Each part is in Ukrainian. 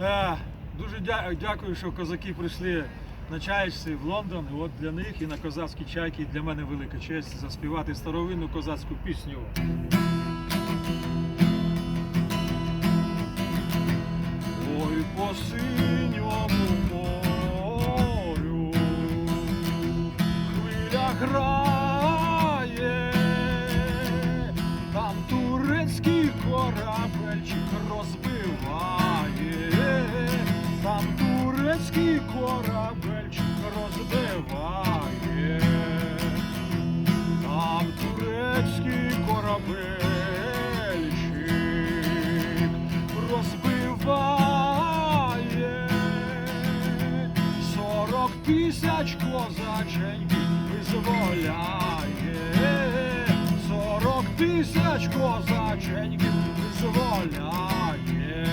Е, дуже дякую, що козаки прийшли на чаєчці в Лондон. От для них і на козацькі чайки для мене велика честь заспівати старовинну козацьку пісню. Ой, по синьому морю хвиля грає, там турецький корабельчик розбиває, тисяч козаченьків визволяє, сорок тисяч козаченьків визволяє,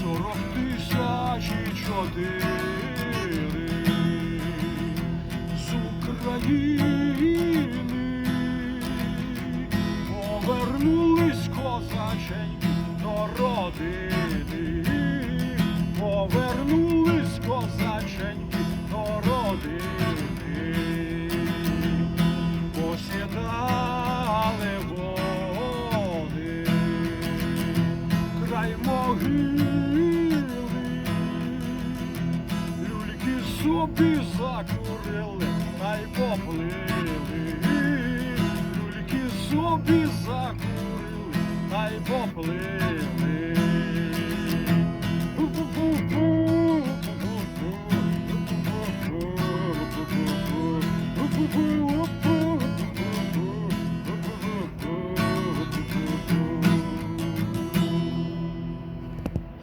сорок тисяч і чотири з України. Повернулись козаченьки до родини, повернулись посідали води, край могили, люльки собі закурили, та й поплили, люльки собі закурили, та й поплили.